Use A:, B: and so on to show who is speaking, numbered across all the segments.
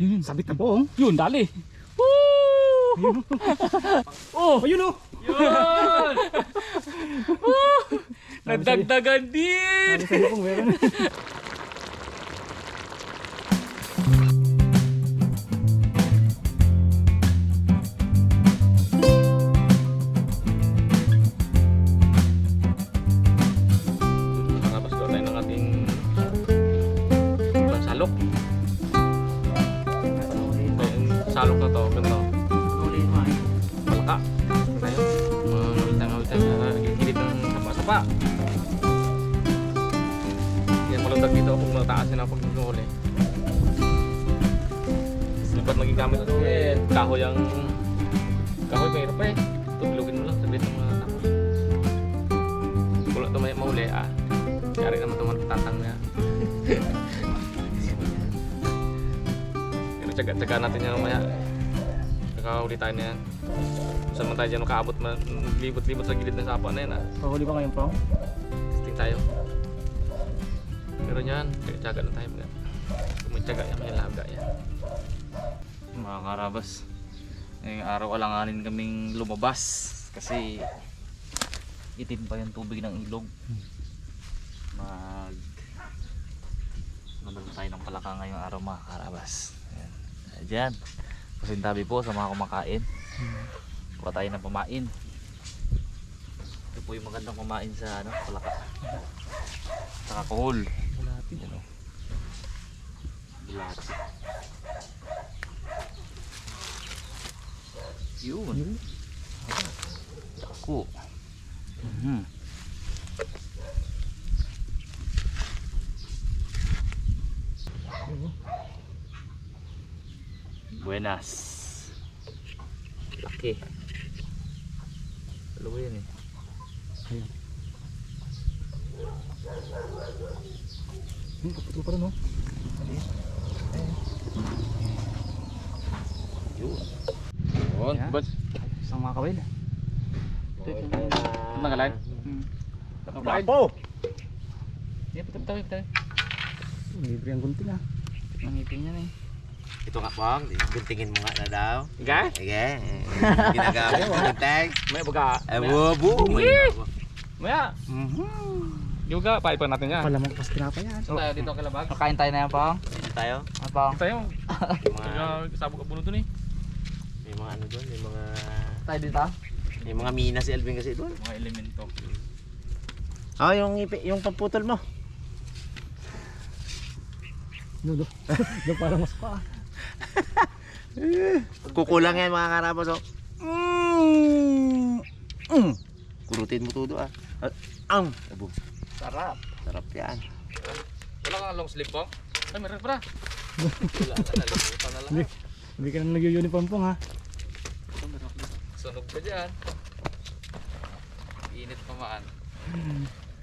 A: Yun, sabit na po.
B: Yun, dali. Woo! oh,
A: Ayun oh.
B: yun! Woo! Nagdagdagan din!
A: Sabi sa'yo meron.
B: Tsaga-tsaga natin yan mamaya. Kakahuli tayo na yan. Saan man tayo dyan makaabot libot-libot sa gilid ng sapa na yan ah.
A: Pahuli ba ngayon pong?
B: Testing tayo. Pero yan, tsaga lang tayo mga. Kung may tsaga yan, may laga yan. Mga karabas, ngayong araw alanganin kaming lumabas kasi itim pa yung tubig ng ilog. Mag Naman tayo ng palaka ngayong araw mga karabas. Ayan. Ayan. Pasintabi po sa mga kumakain. Kuha tayo ng pamain. Ito po yung magandang kumain sa ano, palaka. Saka kohol. Bulati. Yan o. Bulati. Yun. Ako. Mhm. Buenas. Laki. Dalawa yan eh.
A: Ayun. Hmm, kaputo pa rin oh.
B: Yun. Yun.
A: Yan.
B: Bas.
A: Isang mga kawil. Ito ito ito.
B: Nagalag.
A: Hmm.
B: Nakablind. Yeah, pitap pitap pitap.
A: Libre ang gunting ah.
B: Nangipin yan eh.
C: Ito nga pong, guntingin mo nga na daw.
B: Ga?
C: Sige, eh, ginagamit ko gunteng.
B: May baga.
C: Ay, bubu.
B: Maya. Yung ga, paipan natin yan.
A: Palamang pas tinapa yan.
B: Saan tayo dito kalabag?
D: Kakain tayo na yan, Pong.
C: Dito tayo.
D: Ano, Pong?
B: Tayo.
C: May mga,
B: sabog ka puno dun eh.
C: may mga ano doon, may mga,
D: Tayo dito?
C: may mga mina si Alvin kasi doon.
B: Mga elemento.
C: Ah, yung, ipi- yung pamputol mo.
A: No, no. no, parang mas pa.
C: Kukulang yan mga karabas. Oh. Mm. Mm. Kurutin mo todo ah. At, ang. Abo,
D: Sarap.
C: sarap yan.
B: Wala kang long sleeve po? Ay, meron pa. Wala na, lang.
A: Hindi. Hindi ka na nag-uniform pong ha.
B: Sunog ka dyan. Init pa maan.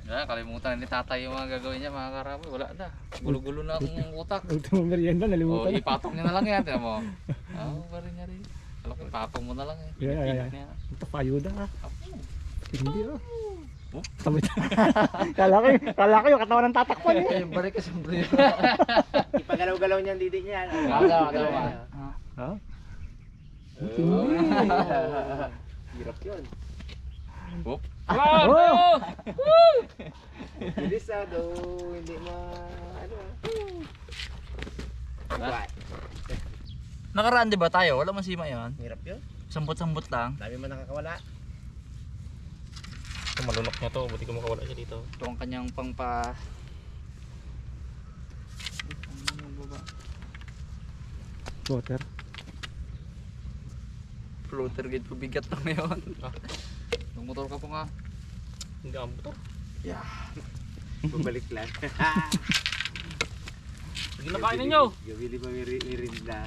B: Yan, kalimutan ni tatay yung mga gagawin niya mga karami. Wala na. Gulo-gulo na akong utak.
A: Ultimo merienda, nalimutan na.
B: ipatong niya na lang yan. Tiyan mo. Oo, oh, pa rin niya rin. Alam ipatong mo na lang eh.
A: Yeah, yeah, yeah.
B: Niya.
A: Ito payuda ha.
B: Apo.
A: Hindi oh.
B: Oh?
A: Tamit. kala ko, kala ko yung katawan ng tatakpan eh.
D: Yung balik ka sombrero.
C: Ipagalaw-galaw niyan didi niyan.
D: Galaw, galaw.
A: Ha?
C: Hirap yun.
B: Whoop.
A: Oh!
C: Bilisado, hindi ma... Ano ah.
D: Nakaraan di ba tayo? Wala masima yun.
C: Hirap yun.
D: Sambot-sambot lang.
C: Dami man nakakawala.
B: Ito, malunok niya to. Buti ko makawala siya dito.
D: Ito ang kanyang pangpa...
A: Water.
D: Floater gate ko bigat lang ngayon.
B: Yung motor ka po nga. Hindi ang motor.
C: Bumalik lang.
B: Sige na kain ninyo.
C: Gabili pa mirin na.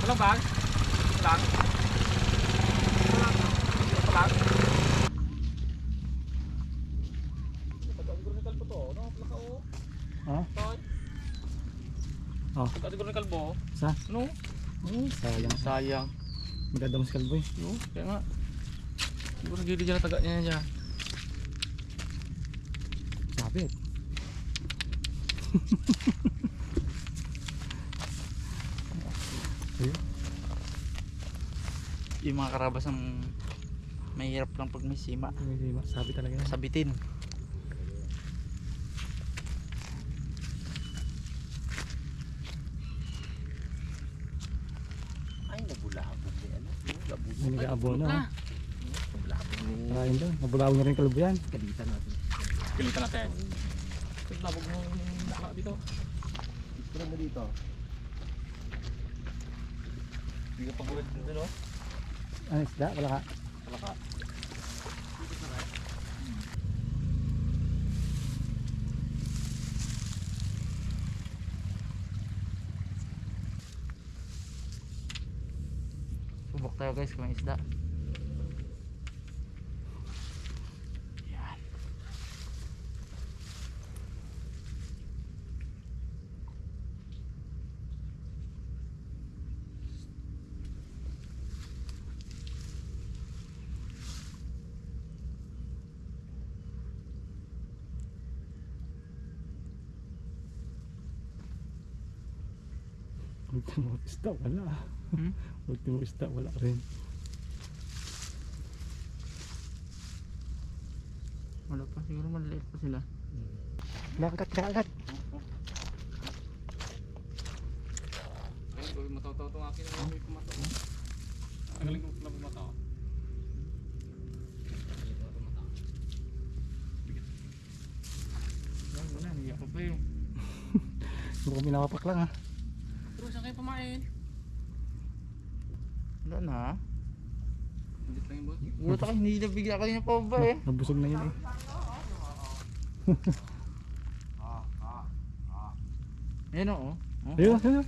B: Walang bag? Lang? Walang? Walang? Pagkasiguro ng kalbo to, no? Plaka o.
A: Ha? Oh.
B: Pagkasiguro ng kalbo.
A: Sa?
B: No?
A: Oh, sayang.
B: Sayang.
A: Magdadamos kalboy.
B: No? Kaya nga. Siguro gili dyan taga niya dyan.
A: Sabit.
D: Yung mga karabas ang mahirap lang pag may sima.
A: Hindi masabi talaga yan.
D: Sabitin.
C: Ay, nabulabog ni ano.
A: Ah.
C: Nabulabog ni
A: Maraming doon. Nabulawin na rin kalubuyan.
C: kalitan natin.
B: Kilitan natin. Labog mo baka dito.
C: Tira mo dito.
B: Hindi ka pagulad dito no?
A: Ano isda? Wala ka.
B: Wala ka.
D: Tayo guys kung may isda. Yan.
A: Ultimo isda. Wala.
D: Hmm?
A: Ultimo isda. Wala rin.
D: Wala pa siguro maliliit pa sila.
A: Nakagat, nakagat.
B: Ay, gawin mataw-taw itong akin. Ano may kumataw? Ang galing ko bumataw.
D: Yan, wala, niyak ko pa yun.
A: Mukhang minapapak lang ha.
B: Pero saan kayo pumain?
D: Wala na.
B: Hindi lang yung boss.
D: Gulat ako, hindi na bigla kanina pa ba eh.
A: Nabusog na yun eh.
D: Ayan o. Oh.
A: Ayun, ayun.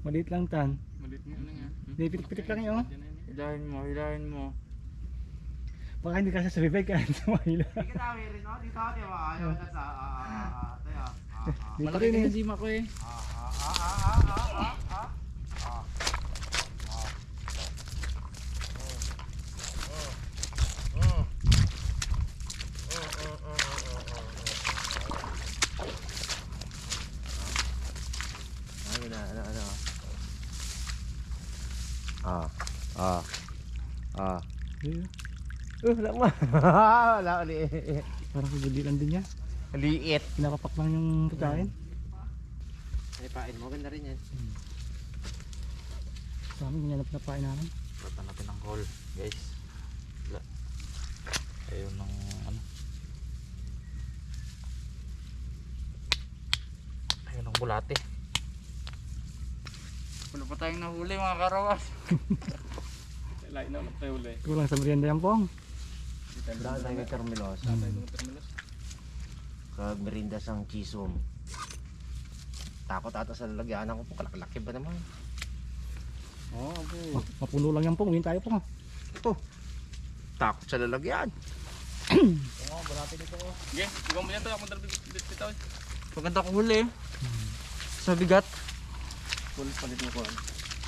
A: Maliit lang tan.
B: Malit mo ano yan.
A: Hindi, pitik-pitik lang yun. oh.
B: Na.
D: Hilahin mo, hilahin mo.
A: Baka hindi kasi sa bibig kaya sa mahila. Dito
D: Malaki
A: rin
D: na
A: eh.
D: yung sima ko eh.
C: Ano na, ano, ano. Ah, ah, ah.
A: Ayun.
C: Uh, wala mo. wala ulit.
A: Parang kagalilan din niya.
C: Liit.
A: Pinapapak lang yung pagkain.
C: Panipain mo, ganda rin yan.
A: Sa amin, hinanap na pain namin.
D: Bata natin ng call, guys. Wala. Ayun ng ano. Ayun ng bulate. Wala pa tayong nahuli mga karawas.
B: Lain na ulit tayo ulit.
A: Kulang sa merienda yan pong.
C: Tayo
B: ng terminus?
C: Kag merinda sang chisom. Takot ata sa lalagyanan ko po. Kalaklaki ba naman?
B: Oo, oh, okay.
A: Ma- Mapuno lang yan pong. Uwin tayo pong.
C: Takot sa lalagyan.
B: Sige, ikaw mo yan tayo. Ako dalawang bitaw.
D: Pagkanta ko huli. Sa bigat.
B: Full palit mo ko.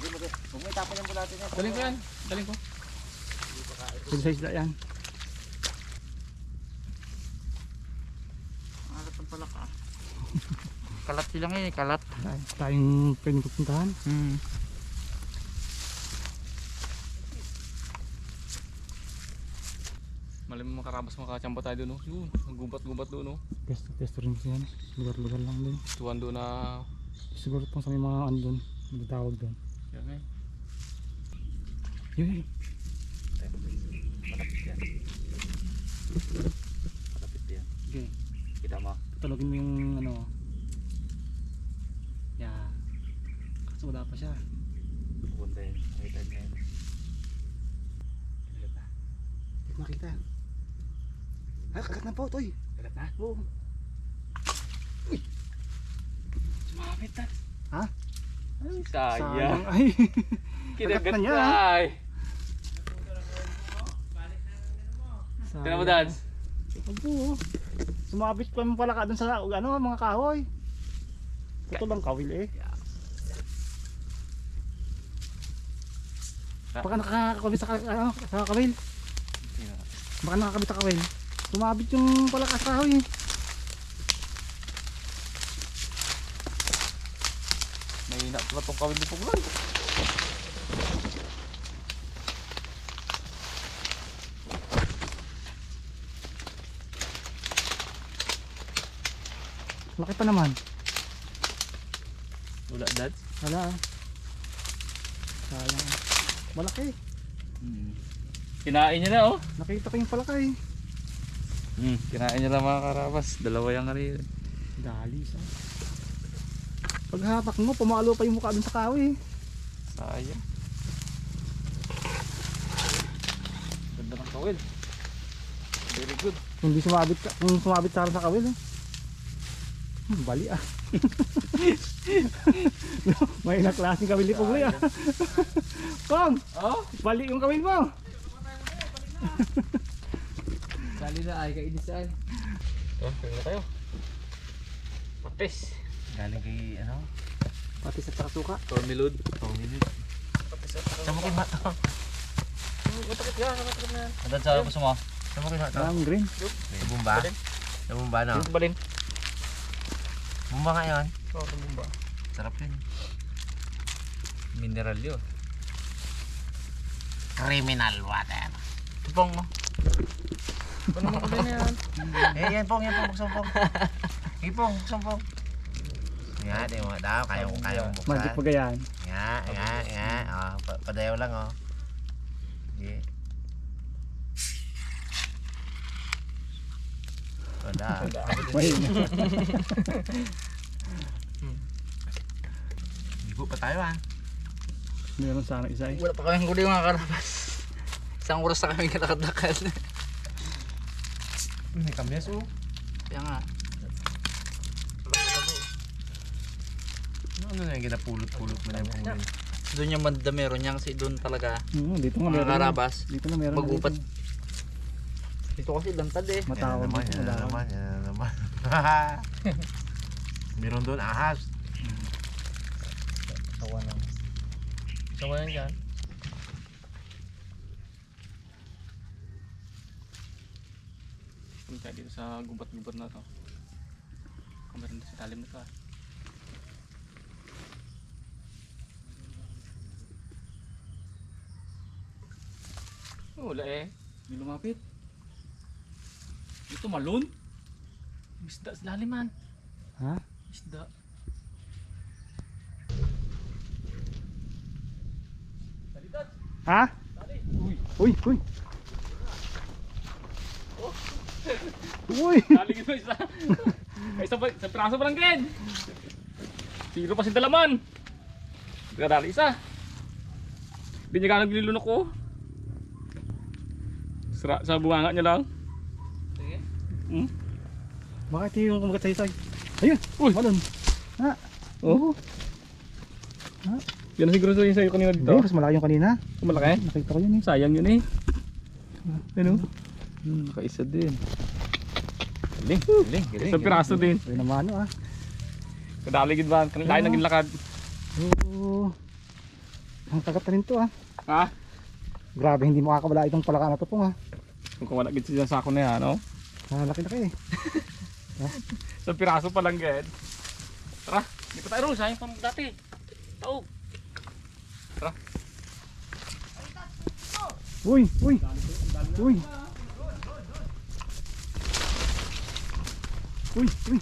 C: Huwag mo itapon yung bulate niya.
B: Daling ko yan. Daling ko.
A: Pwede sa isda yan.
D: Alat ang palak ah. Kalat sila ngayon eh, kalat.
A: Tayo- Tayong pwedeng pupuntahan.
D: Hmm.
B: Malim mo makarabas makachamba tayo doon. Oh. Yun, gubat-gubat doon. Oh.
A: Pesto, pesto rin kasi yan. Lugar-lugar lang din.
B: Tuwan doon na...
A: Siguro pong sa may mga ano doon. Magtawag doon.
B: Yan eh.
A: Yun eh.
D: Malapit yan. Malapit yan.
A: Okay.
D: Kita mo.
A: Talogin mo yung ano. Yeah. Kaso wala pa siya.
D: Pupunta yun. Nakita niya yun.
A: Hindi ko makita. Ay, kagat na po, toy.
D: Kagat na?
A: Oo.
B: Sumapit na.
A: Ha?
B: Sayang.
A: Ay.
B: Kinagat
A: na niya,
B: na. ay. Tignan mo, Dads.
A: Opo. Sumabit pa mo pala ka dun sa ano, mga kahoy. Ito lang kawil eh. Baka nakakakabit sa, ano, sa kawil. Baka nakakabit sa kawil. Sumabit yung pala ka sa kahoy eh.
B: Pala itong kawin ni Puglan.
A: Laki pa naman.
B: Wala dad.
A: Wala ah. Sayang. Malaki.
B: Hmm. Kinain niya na oh.
A: Nakita ko yung palakay.
B: Hmm. Kinain niya lang mga karabas. Dalawa yung kanina.
A: Dali sa. Paghatak mo, pumalo pa yung mukha dun sa kawi.
B: Sayang. Ganda ng kawil. Very good.
A: Kung di sumabit ka, kung sumabit sa sa kawil. Eh. Hmm, bali ah. May na klaseng kawil ni Pugoy ah. Pong,
B: Oh?
A: bali yung kawil mo.
C: Sali na ay kainisan.
B: Oh, kaya na tayo. Patis.
C: Galing kay ano?
A: Pati sa tsaka suka.
B: Tormilud.
C: Pangilid. Samukin ba?
B: Matakit yan, matakit na. Andan sa gusto mo?
C: Samukin ba?
A: Ang green.
C: Sa bumba? Sa bumba no?
B: Dito ba din?
C: Bumba nga yun.
B: Oo, sa bumba.
C: Sarap yun.
B: Mineral yun.
C: Criminal water.
B: Tupong mo. Paano mo ko yan?
C: eh yan pong, yan pong, buksan pong. Sige pong, buksan pong. Nga, di mo daw, kaya mo, kaya mo
A: Magic
C: buksan.
A: pa gayaan.
C: Nga, nga, nga. Oh, pa padayaw lang oh. Sige. Wala.
A: May
C: Ligo pa tayo ah.
A: meron sana isa eh.
D: Wala pa kaming huli mga karabas. Isang oras na kami kalakad-lakad.
C: May kamyas oh.
D: Kaya nga.
C: Ano na yung ginapulot-pulot mo na yung huli?
D: Doon yung banda meron niya kasi doon talaga
A: Oo, dito nga
D: mga
A: meron.
D: karabas.
A: Dito na meron.
D: Magupat.
A: dito.
D: Dito kasi lantad eh.
C: Yan
A: Matawag
C: na naman, yan na naman, yan na naman. Meron doon ahas.
B: Sawa na. Sawa yan dyan. Punta dito sa gubat-gubat na to. Kung meron din sa talim na to ah. Wala eh. Hindi lumapit. Ito malun. Isda sa laliman.
A: Ha?
B: Isda.
A: Ha?
B: Uy,
A: Uy, uy. Uy.
B: Dali ko isa. Ay, isa pa, isa praso pa lang din. Siro pa si Dalaman. Kadali isa. Hindi niya ka naglilunok ko. Sa, sa bunganga niya lang.
D: Sige.
B: Hmm?
A: Bakit yung kumagat sa isa? Ayun.
B: Uy!
A: Malun. Ha?
B: Oh. Yan na siguro sa sa'yo kanina
A: Hindi,
B: dito.
A: mas malaki yung kanina.
B: Malaki.
A: Nakita ko yun eh.
B: Sayang yun eh. Ano? Hmm, nakaisa din. Galing, galing, galing. Isang piraso din.
A: Ayun naman ano ah.
B: Kadali gid ba? Kanang lain naging lakad.
A: Oo. Ang tagat na rin to ah.
B: Ha?
A: Grabe, hindi makakabala itong palaka na to pong ah.
B: Kung kawala gid siya sa ako na yan, no?
A: Ah, laki-laki eh.
B: Isang piraso pa lang gid. Tara, di pa tayo ro, sayang pa dati. Taog.
A: Uy, uy. Uy. Uy, uy.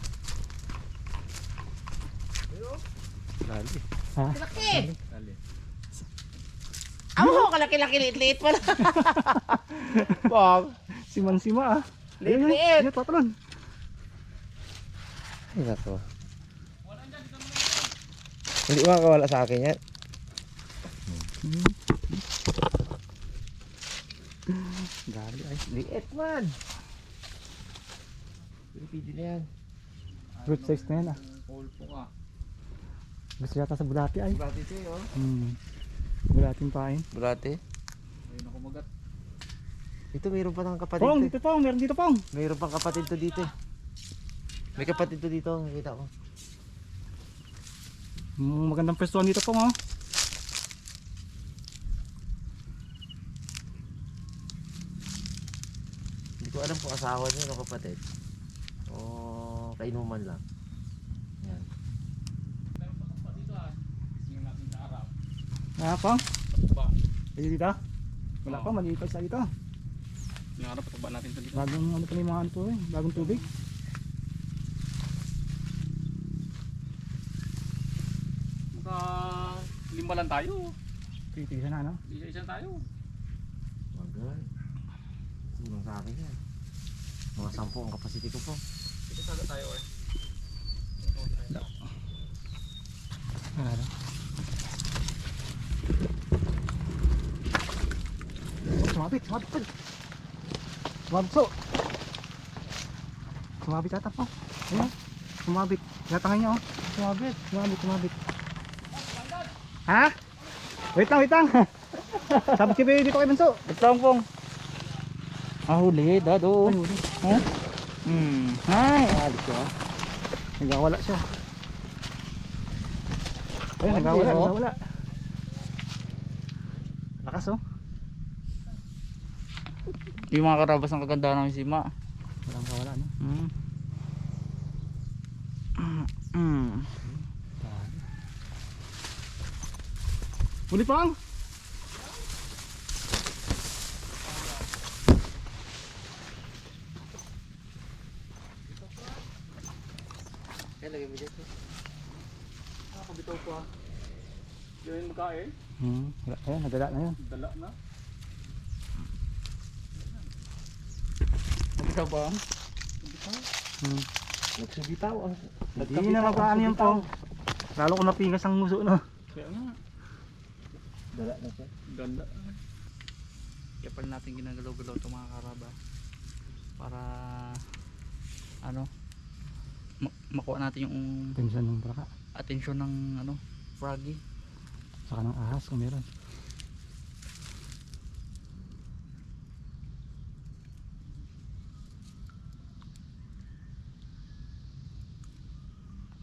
B: Dali.
A: Ha?
B: Dali.
C: Amo, kalaki-laki liit-liit pala.
A: Wow. Si Mansima ah.
C: Liit-liit.
A: Ayun, patalon.
C: Ay, nako. Hindi makakawala sa akin yan.
A: Gali ay.
C: Liit man. Pwede na yan.
A: Fruit size na yan ah. Gusto yata sa bulati ay.
C: Bulati ito yun.
A: Hmm. Bulating pain.
C: Bulati?
B: Ayun ako magat.
C: Ito mayroon pa ng kapatid.
A: Pong,
C: to.
A: dito pong. Meron dito pong.
C: Mayroon pang kapatid to dito. eh. May kapatid to dito, nakita ko.
A: Hmm, magandang pwestuhan dito pong oh.
C: Hindi ko alam kung asawa niya o kapatid. O kainuman lang. Yan.
A: Wala pa?
B: Ba.
A: Pwede dito? Wala pa, maliit pa sa dito.
B: Nangarap pa ba natin dito?
A: Bagong ano pa yung mga ano to eh, bagong tubig.
B: Maka lima lang tayo.
A: Titisa na ano?
B: Isa-isa tayo.
C: Magal. Kulang sa akin yan. Mga sampu ang capacity ko po.
B: Dito tayo tayo eh.
A: Wala na. Oh, sumabit, sumabit pa. Sumabit so. Sumabit ata po. Ayan. Sumabit. Gatangin niya oh. Sumabit, sumabit, sumabit. Ha? Wait lang, wait lang. Sabit si dito kay Benso.
D: Ito lang pong. Ah, huli, dado.
A: Ay, huli.
D: Ha? Hmm. Ay, alis ko.
A: Nagawala siya.
D: Hindi,
A: nagawala,
D: oh.
A: nagawala. Lakas oh.
D: Yung mga karabas ng kagandahan ng sima.
A: Walang kawala no.
D: Hmm. Hmm.
A: Huli pa ang.
C: Kaya lagay mo dito.
B: Nakabitaw pa. Gawin magkain.
A: Hmm. Ayun, nadala na yun.
B: Dala na.
D: Ikaw ba?
A: Hmm.
C: Nagsubitaw ang...
A: Hindi na magpaano yan po. Lalo ko napingas ang muso no.
B: Kaya nga.
C: Dala na siya.
B: Ganda.
D: Kaya pala natin ginagalaw-galaw itong mga karaba. Para ano ma- makuha natin yung
A: Tension ng baka.
D: atensyon ng ano froggy.
A: Saka ng ahas kung meron.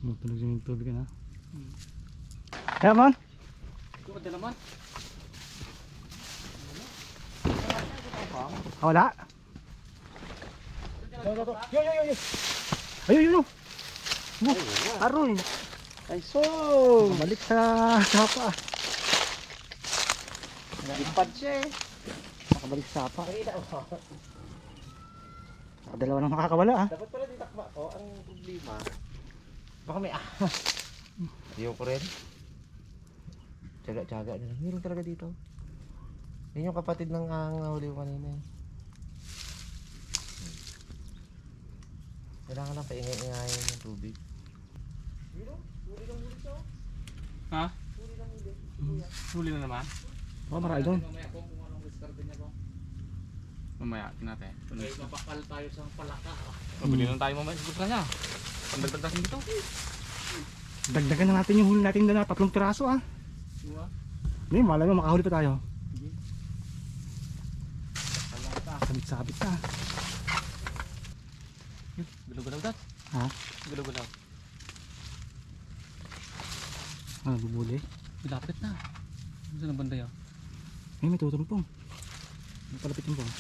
A: Magtunog yung tubig na.
D: Hmm.
A: Kaya man.
B: Ka naman.
A: Ah, wala. Yo, yo, yo, yo. Ayun, yun, yun. Oh, aroy.
C: Ay, so!
A: Balik sa sapa.
C: Lipad siya eh.
A: Nakabalik sa sapa. Dalawa nang makakawala ah.
C: Dapat pala ditakma ko. Ang problema. Baka may ah. Ayoko rin. Tsaga-tsaga na lang. Meron talaga dito. Yan yung kapatid ng ang nahuli ko kanina eh. Kailangan lang paingay-ingayin yung tubig.
B: Ha? Huli na naman.
A: Oh, marami doon.
D: Mamaya po kung anong diskarte niya po.
B: Mamaya, tinate.
D: May mapakal tayo sa palaka.
B: Pabili lang tayo mamaya. Siguro kanya. Pandagdag natin dito.
A: Dagdagan na natin yung huli natin na tatlong piraso ah. Hindi, malay mo makahuli pa tayo. Sabit-sabit na.
B: Gulaw-gulaw dat.
A: Ha?
B: Gulaw-gulaw.
A: Ah, bubuli.
B: Lapit na. Saan ang banda yan?
A: Ay, may tutumpong. Palapit yung pong.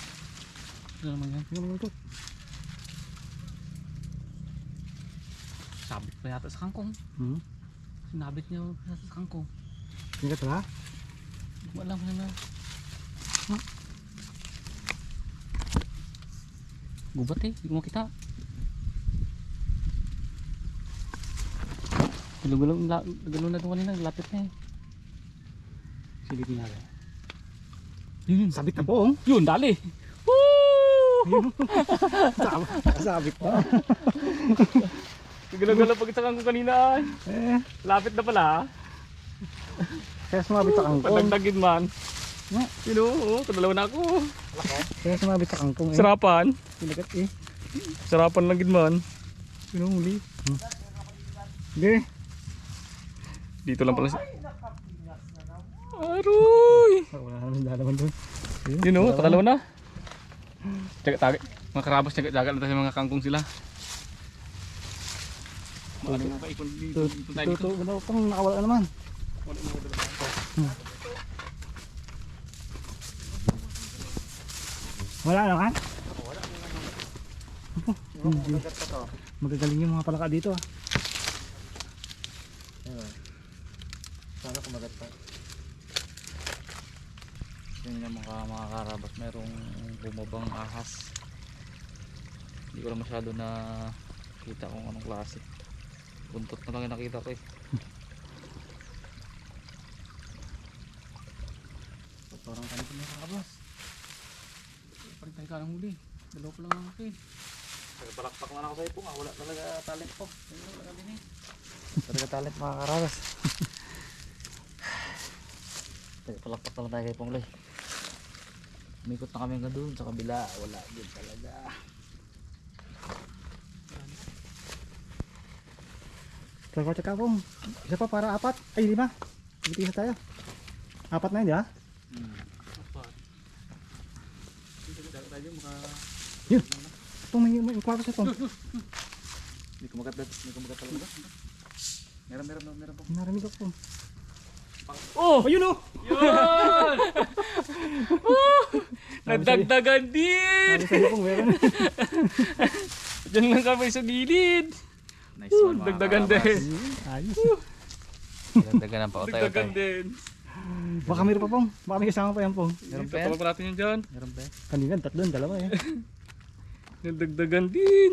B: Saan naman yan?
A: Ano naman ito?
B: Sabit pa yata sa kangkong.
A: Hmm?
B: Sinabit niya sa kangkong.
A: Hindi ka tala?
B: Hindi ko alam na. Gubat eh, hindi ko makita. Gulaw na doon kanina, lapit na eh.
A: Silipin natin.
B: Yun,
A: Sabit na po, oh.
B: yun, dali. Woo!
A: Sab- Sabit na.
B: Gulaw-gulaw pag sa kangkong kanina.
A: Eh,
B: Lapit na pala. ah.
A: kaya sumabit sa kangkong.
B: Padagdagin man.
A: Nga.
B: Yun oh, kadalawa na ako.
A: Kaya sumabit sa kangkong eh.
B: Sarapan.
A: Sinagat eh.
B: Sarapan lang gid man. Oh, huli.
A: Hindi.
B: Dito lang pala siya. Aroy!
A: Oh, wala naman lalaman doon.
B: Yun oh, takalawa na. Taga-taga. Mga karabas taga-taga na tayo sa mga kangkong sila. Mga ano mga kaikon dito. Dito.
A: Tuto, ano pang nakawala naman. Wala naman. Hindi. Magagaling yung mga palaka dito ah.
C: Sana kumagat pa.
D: Tingnan niyo mga, mga karabas, merong bumabang ahas. Hindi ko lang masyado na kita kung anong klase. Buntot na lang yung nakita ko eh. Parang kami sa mga karabas. Parang tayo ka ng huli. Dalawa pa lang ang akin. Nagpalakpak na ako sa ipong. Wala talaga talent ko. Wala talaga din eh. Talaga talent mga karabas. Nagpalakpak na lang tayo kay Pongloy. Umikot na kami hanggang doon sa kabila. Wala din talaga.
A: Tsaka tsaka pong. Isa pa para apat. Ay lima. Sige tayo. Apat na yun, di ba?
D: Hmm. Apat. Dito tayo maka...
A: Itong may, may kwarto sa itong.
D: Hindi ko magat Hindi ko magat talaga. Meron, meron, meron, po.
A: Narinig ako pong.
D: Oh!
A: Ayun oh!
D: Yun! Nadagdagan din!
A: Sabi sa'yo meron.
D: Diyan lang kami sa gilid. Nice one, mga
B: Dagdagan din.
A: Ayos.
D: Dagdagan ng pautay
B: Dagdagan din.
A: Baka meron pa pong. Baka may kasama pa yan pong.
D: Meron pa yan?
B: Tawag natin yun dyan.
D: Meron pa yan?
A: Kanina, tatlo, dalawa eh.
B: Nagdagdagan din.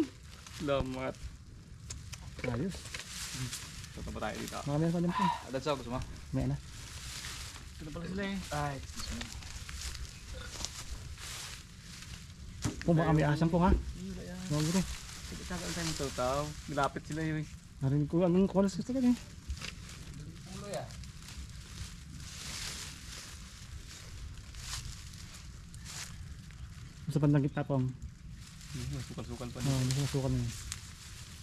B: Salamat.
A: Ayos.
B: Ito ba tayo dito?
A: Baka meron pa din pong.
D: Adad sa gusto mo?
A: May na.
D: Ito pala sila eh. Ay,
A: Pong, baka may asam pong ha. Huwag rin.
B: Tagal tayo ng tutaw. Nilapit sila yun. eh.
A: Narinig ko anong kulas gusto ka eh.
D: Ulo ya.
A: Sa bandang gitna pong.
B: Hmm, Sukal-sukal pa.
A: Oo, oh, nasusukan mo.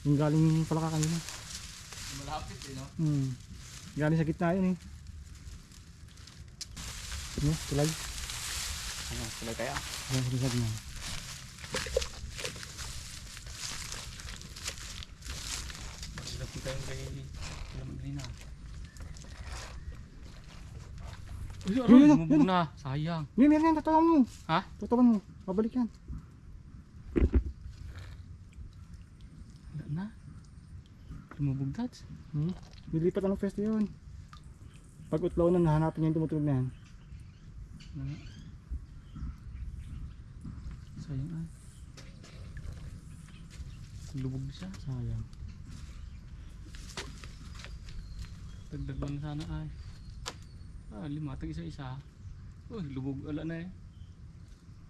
A: Yung galing pala ka kanina.
D: Malapit eh no?
A: Hmm. Galing sa gitna yun eh. Ano? Tulay?
B: Ano, sila kaya?
A: Yan sa gitna.
B: Tayong kay... Kaya maglina. Uy,
A: Yun, yun,
B: na. Sayang.
A: May meron yan, tatawan mo.
B: Ha?
A: Tatawan mo. Pabalik yan.
B: Wala na. Lumubog dad.
A: Hmm? Nilipat ang pwesto yun. Pag utlaw na, nahanapin niya yung tumutulog na yan.
B: Sayang ay. Lubog siya.
A: Sayang.
B: Dagdag na sana ay. Ah, lima. Tag isa-isa. Uy, lubog. Wala na eh.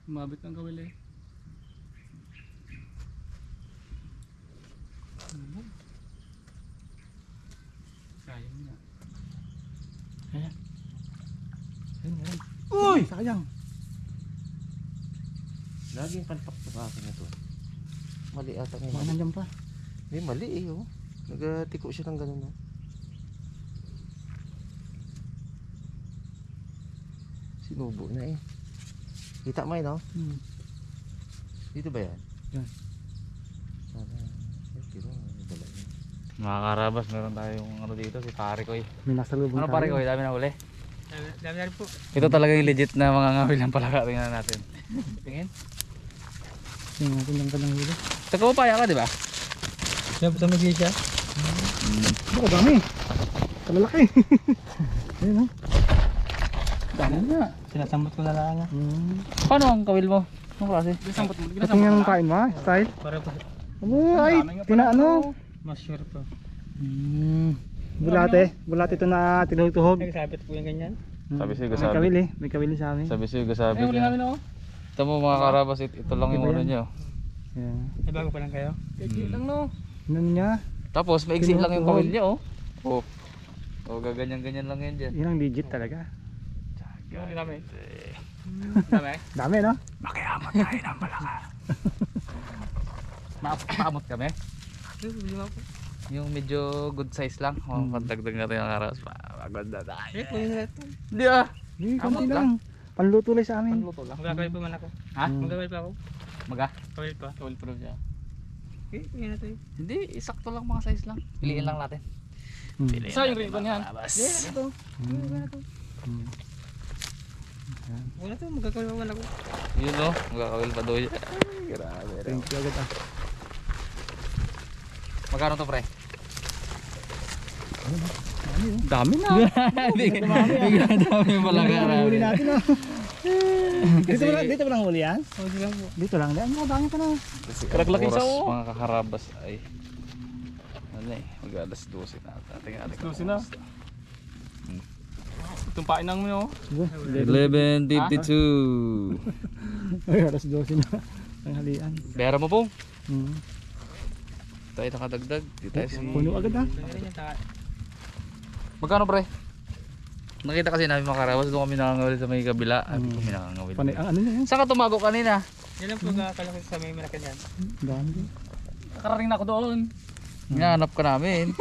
B: Umabit ng kawil eh. Lubog. Sayang na.
A: Ayan. Ayan, ayan. Uy! Sayang.
C: Laging palpak sa akin na to. Mali ata ngayon.
A: pa.
C: May mali eh oh. Nagatiko siya ng ganun oh. Sinubo na eh. Kita mo yun oh.
A: Hmm.
C: Dito ba yan?
A: Yan.
C: Eh, ano.
D: Mga karabas, meron tayong ano dito, si pare ko eh.
A: May nasa lubong
D: Ano pare ko eh, dami na uli.
B: Dami na po.
D: Ito talaga yung legit na mga ngawil ng palaka. Tingnan natin. Tingin.
A: Tingnan natin yung kanyang huli.
D: Tagkapapaya ka, di ba?
B: Siya sa mag-isya.
A: Baka dami. Kalalaki. Ayun oh.
D: Dami na.
B: Sinasambot ko na lang niya.
A: Hmm.
D: Paano ang kawil mo? Anong klase?
B: Ginasambot mo.
A: Ito yung kain mo ha? Style?
B: Para pa.
A: Ano? Ay, tina ano?
B: Mas sure pa.
A: Hmm. Bulate. Bulate ito na tinutuhog.
B: Nagsabit po yung ganyan.
A: Hmm.
D: Sabi siya,
A: May
D: gasabi.
A: kawil eh. May kawil sa amin.
D: Sabi siya, gasabi
B: Ay, huli namin ako.
D: Ito mo mga karabas, it- ito lang yung
A: Iba
D: ano
A: yan.
D: nyo.
A: Yeah.
B: Ay, bago pa lang kayo? Kaya lang no.
A: Ano niya?
D: Tapos, maiksi lang yung kawil nyo, oh. Oh. Oh, gaganyan-ganyan lang yan dyan.
A: Yun ang legit talaga.
B: Huli namin. Dami?
A: Dami no?
D: Ma maamot kami.
B: Ay, huli nga po.
D: Yung medyo good size lang. Oh,
A: Hmm.
D: Pagdagdag natin yung karabas. Maganda tayo.
B: Eh, huli na ito.
D: Hindi ah.
A: Hindi,
D: Amot
A: konti
D: ka?
A: lang. Panluto lang sa amin.
D: Panluto lang.
B: Magkakawil pa man ako.
D: Ha?
A: Hmm.
B: Magkakawil pa ako.
D: Maga?
B: Kawil pa.
D: Kawil pro siya.
B: Eh, huli na ito eh.
D: Hindi, sakto lang mga size lang. Piliin lang natin.
A: Hmm.
D: Piliin
B: Isa yung
D: natin
B: ribbon yan. Eh, ito. Na ito. Wala to, magkakawil ako.
D: Yun oh, magkakawil pa daw siya. Grabe.
A: Thank you agad ah.
D: Magkano to pre?
B: Dami na.
D: Dami pala
A: Ano ang huli natin oh. Dito ba, dito lang huli yan?
E: Oh, lang.
A: Dito lang. Mo, dami pa na.
D: Ang
E: sa oo.
D: mga kakarabas ay ano eh, mag alas 12 na ata. Tingnan natin. kung
E: 12 na.
D: Oras
E: Itong pain ng mo.
A: Sige.
D: 11.52
A: Ay, alas 12 na. Ang halian.
D: Bera mo pong.
A: Hmm.
D: Tayo nakadagdag. Di tayo si...
A: Puno agad ha.
D: Magkano pre? Nakita kasi namin mga karabas. Doon kami nakangawil sa may kabila. Ay,
A: Hmm.
D: kami nakangawil.
A: Panay, ang ano na yan?
D: Saan ka tumago kanina?
E: Yan lang po kakalaki sa may malaki yan.
A: Dami.
E: Nakarating na ako doon.
D: Hinahanap ka namin.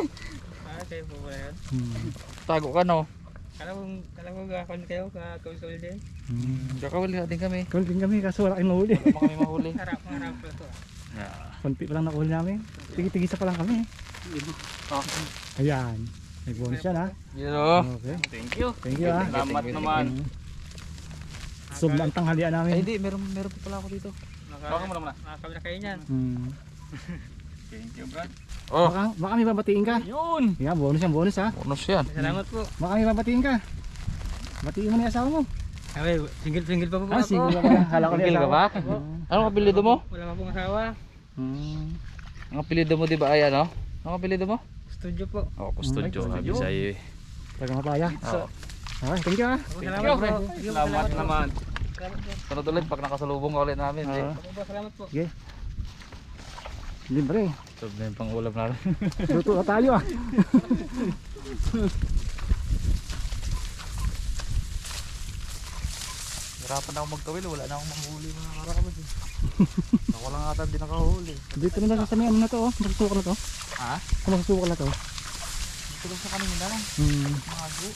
E: Ah, kayo po ba yan?
A: Hmm.
D: Tago ka no?
E: Kala ko gakon kayo, kakawis-kawis din.
A: Hmm.
D: Kakawil ka din kami.
A: Kunting kami kaso wala kayong mahuli.
D: Wala pa kami mahuli.
E: Harap, harap pa to.
D: Yeah.
A: Kunti pa lang nakuli namin. Tigi-tigisa pa lang kami. Ayan. May bonus yan ha.
D: Yun o.
A: Okay.
E: Thank you.
A: Thank you ha.
E: Salamat naman.
A: Hmm. Sub na ang tanghalian
D: Ay
A: namin.
D: hindi, meron, meron pa pala ako dito.
E: Baka mo naman. Nakakawin na kayo niyan.
A: Hmm.
E: Thank you, Brad.
D: Oh,
A: Baka, baka may babatiin ka.
E: Yun!
A: Yan, bonus yan, bonus ha.
D: bonus yan.
E: Salamat po.
A: Baka may babatiin ka. Batiin mo na yung asawa mo.
E: Ay, single-single pa po
A: Ah,
E: ako?
A: single ka pala. Hala ko na
D: Single
A: yung
D: ka ba?
A: asawa.
D: Anong apelido mo?
E: Wala pa pong asawa.
A: Hmm.
D: Ang apelido mo di ba ay ano? Ang apelido mo?
E: Studio po.
D: Oh, Custodio.
A: Ay,
D: Sabi sa'yo eh.
A: Taga mapaya.
D: Oo.
A: Okay, thank you ha.
E: Salamat po. Salamat naman. Salamat po.
D: Sunod ulit pag nakasalubong ka ulit namin. eh.
A: Ah.
E: Po, Salamat po.
A: Libre.
D: Sarap na yung pang ulam namin.
A: Luto na tayo ah.
D: Hirapan ako magkawil. Wala na akong manghuli mga karabas eh. Ako lang ata hindi nakahuli.
A: Dito na lang sa ano na to oh. Masusukal na to.
D: Ha?
A: Masusukal na to.
D: Ito lang sa kanina.
A: Hmm.
D: Mago.